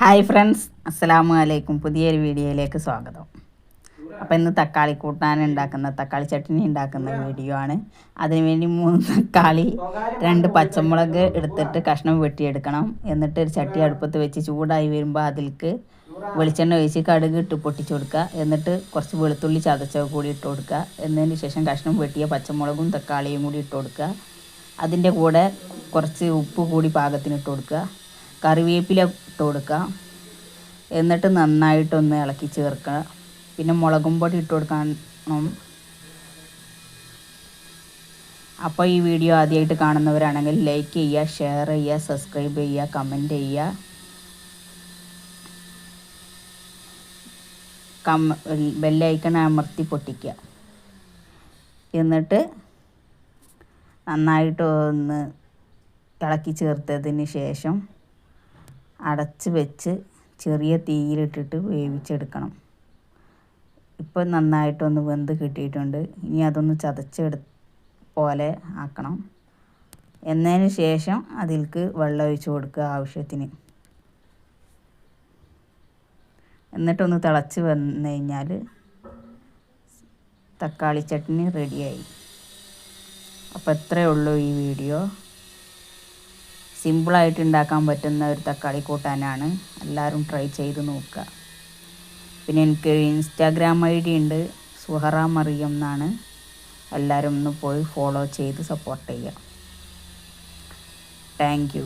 Hi friends അസ്സലാമു അലൈക്കും പുതിയൊരു വീഡിയോയിലേക്ക് സ്വാഗതം. അപ്പോൾ ഇന്ന് തക്കാളി കൂട്ടാൻ ഉണ്ടാക്കുന്ന തക്കാളി ചട്നി ഉണ്ടാക്കുന്ന വീഡിയോ ആണ്. അതിനുവേണ്ടി മൂന്ന് തക്കാളി രണ്ട് പച്ചമുളക് എടുത്തിട്ട് കഷ്ണം വെട്ടിയെടുക്കണം. എന്നിട്ട് ഒരു ചട്ടി അടുപ്പത്ത് വെച്ച് ചൂടായി വരുമ്പോൾ അതിൽക്ക് വെളിച്ചെണ്ണ ഒഴിച്ച് കടുക് ഇട്ട് പൊട്ടിച്ചു കൊടുക്കുക. എന്നിട്ട് കുറച്ച് വെളുത്തുള്ളി ചതച്ചത് കൂടി ഇട്ട് കൊടുക്കുക. എന്നതിന് ശേഷം കഷ്ണം വെട്ടിയ പച്ചമുളകും തക്കാളിയും കൂടി ഇട്ട് കൊടുക്കുക. അതിന്റെ കൂടെ കുറച്ച് ഉപ്പ് കൂടി പാകത്തിന് ഇട്ട് കൊടുക്കുക. കറിവേപ്പില ഇട്ട് കൊടുക്കുക. എന്നിട്ട് നന്നായിട്ടൊന്ന് ഇളക്കി ചേർക്കുക. പിന്നെ മുളകും പൊടി ഇട്ട് കൊടുക്കണം. അപ്പോൾ ഈ വീഡിയോ ആദ്യമായിട്ട് കാണുന്നവരാണെങ്കിൽ ലൈക്ക് ചെയ്യുക ഷെയർ ചെയ്യുക സബ്സ്ക്രൈബ് ചെയ്യുക കമന്റ് ചെയ്യുക. കം ബെല്ലൈക്കൺ അമർത്തി പൊട്ടിക്കുക. എന്നിട്ട് നന്നായിട്ട് ഒന്ന് ഇളക്കി ചേർത്തതിന് ശേഷം അടച്ച് വെച്ച് ചെറിയ തീയിലിട്ടിട്ട് വേവിച്ചെടുക്കണം. ഇപ്പോൾ നന്നായിട്ടൊന്ന് വെന്ത് കിട്ടിയിട്ടുണ്ട്. ഇനി അതൊന്ന് ചതച്ചെടു പോലെ ആക്കണം. എന്നതിന് ശേഷം അതിൽക്ക് വെള്ളം ഒഴിച്ച് കൊടുക്കുക ആവശ്യത്തിന്. എന്നിട്ടൊന്ന് തിളച്ച് വന്നു കഴിഞ്ഞാൽ തക്കാളി ചട്നി റെഡിയായി. അപ്പോൾ ഇത്രയേ ഉള്ളൂ ഈ വീഡിയോ. സിമ്പിളായിട്ട് ഉണ്ടാക്കാൻ പറ്റുന്ന ഒരു തക്കാളി കൂട്ടാനാണ്. എല്ലാവരും ട്രൈ ചെയ്ത് നോക്കുക. പിന്നെ എനിക്ക് ഇൻസ്റ്റാഗ്രാം ഐ ഡി ഉണ്ട്. സുഹറ മറിയം എന്നാണ്. എല്ലാവരും ഒന്ന് പോയി ഫോളോ ചെയ്ത് സപ്പോർട്ട് ചെയ്യുക. താങ്ക്